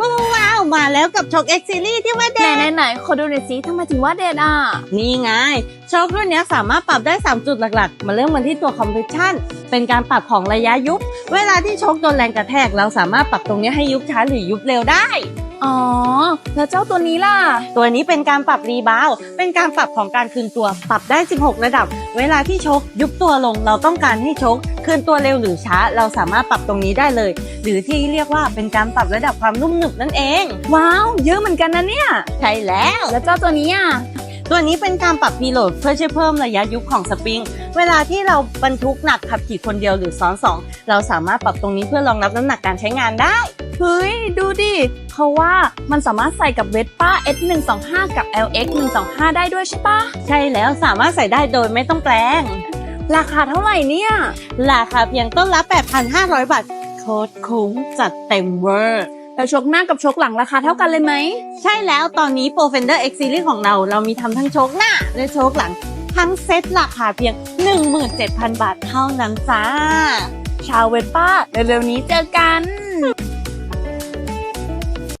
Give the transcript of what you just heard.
ว้าวมาแล้วกับโชค X Series ที่ว่าไหนเด็ดไหนไหนขอดูหน่อยสิทำไมถึงว่าเด็ดอะ นี่ไงโชครุ่นเนี้ยสามารถปรับได้ 3 จุดหลักๆ มาเริ่มกันที่ตัว compression เป็นการปรับของระยะยุบ เวลาที่โชคโดนแรงกระแทก เราสามารถปรับตรงเนี้ยให้ยุบช้าหรือยุบเร็วได้ อ๋อ แล้วเจ้าตัวนี้ล่ะ ตัวนี้เป็นการปรับรีบาวด์เป็นการปรับของการคืนตัว ปรับได้ 16 ระดับ เวลาที่ชกยุบตัวลง เราต้องการให้ชกคืนตัวเร็วหรือช้า เราสามารถปรับตรงนี้ได้เลย หรือที่เรียกว่าเป็นการปรับระดับความนุ่มหนึบนั่นเอง ว้าว เยอะเหมือนกันนะเนี่ย ใช่แล้ว แล้วเจ้าตัวนี้อะ ตัวนี้เป็นการปรับพีโหลดเพื่อช่วยเพิ่มระยะยุบของสปริง เวลาที่เราบรรทุกหนักขับขี่คนเดียวหรือซ้อนสอง เราสามารถปรับตรงนี้เพื่อรองรับน้ำหนักการใช้งานได้ เฮ้ย ดูดิ เขาว่ามันสามารถใส่กับเวสป้า S125 กับ LX 125ได้ด้วยใช่ปะใช่แล้วสามารถใส่ได้โดยไม่ต้องแปลง ราคาเท่าไหร่เนี่ย ราคาเพียงต้นละ 8,500 บาท โคตรคุ้มจัดเต็มเวอร์แล้วชกหน้ากับชกหลังราคาเท่ากันเลยไหม ใช่แล้วตอนนี้ Pro Fender X Series ของเราเรามีทำทั้งโชคหน้า และโชคหลัง ทั้งเซ็ตราคาเพียง 17,000 บาทเท่านั้นจ้า ชาวเวสป้าเร็วๆนี้เจอกัน